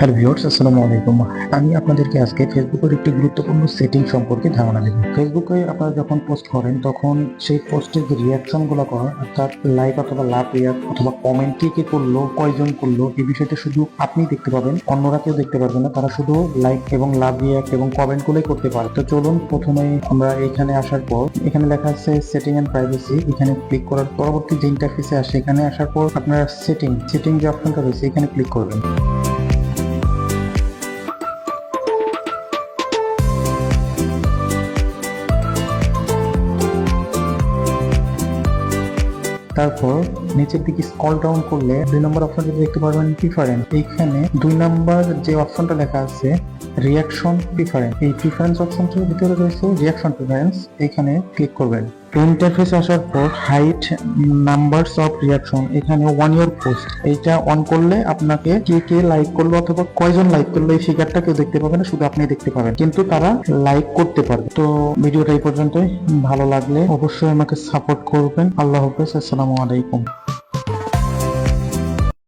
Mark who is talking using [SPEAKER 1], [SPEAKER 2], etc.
[SPEAKER 1] Hello viewers, আসসালামু আলাইকুম। আমি আপনাদেরকে আজকে ফেসবুকের একটি গুরুত্বপূর্ণ সেটিং সম্পর্কে ধারণা দেব। ফেসবুকে আপনারা যখন পোস্ট করেন, তখন সেই পোস্টের যে রিয়াকশনগুলো করেন অর্থাৎ লাইক অথবা লাভ রিয়াক্ট অথবা কমেন্ট কে কে করল, কয়জন করল এই বিষয়টা শুধু আপনি দেখতে পাবেন, অন্যরা কেউ দেখতে পারবে না। তারা শুধু লাইক এবং লাভ রিয়াক্ট এবং কমেন্ট গুলোই করতে পারে। তো চলুন, প্রথমে আমরা এখানে আসার পর, এখানে লেখা আছে সেটিং এন্ড প্রাইভেসি এখানে ক্লিক করার পরবর্তী যে ইন্টারফেসে আসে, এখানে আসার পর আপনারা সেটিং সেটিং যে অপশনটা রয়েছে, এখানে ক্লিক করবেন। তারপর নিচের দিকে স্কল ডাউন করলে দুই নম্বর অপশনটা দেখতে পারবেন প্রিফারেন্স এইখানে দুই নম্বর যে অপশনটা লেখা আছে রিয়াকশন প্রিফারেন্স এই প্রিফারেন্স অপশনটির ভিতরে রয়েছে রিয়াকশন প্রিফারেন্স এখানে ক্লিক করবেন। ইন্টারফেস আসার পর হাইট নাম্বারস অফ রিয়াকশন এখানে ওয়ান ইয়ার পোস্ট এইটা অন করলে আপনাকে কে কে লাইক করল অথবা কয়জন লাইক করল এই ফিগারটা কেউ দেখতে পাবে না, শুধু আপনি দেখতে পাবেন। কিন্তু তারা লাইক করতে পারবে। তো ভিডিওটা এই পর্যন্তই, ভালো লাগলে অবশ্যই আমাকে সাপোর্ট করবেন। আল্লাহ হাফেজ, আসসালামু আলাইকুম।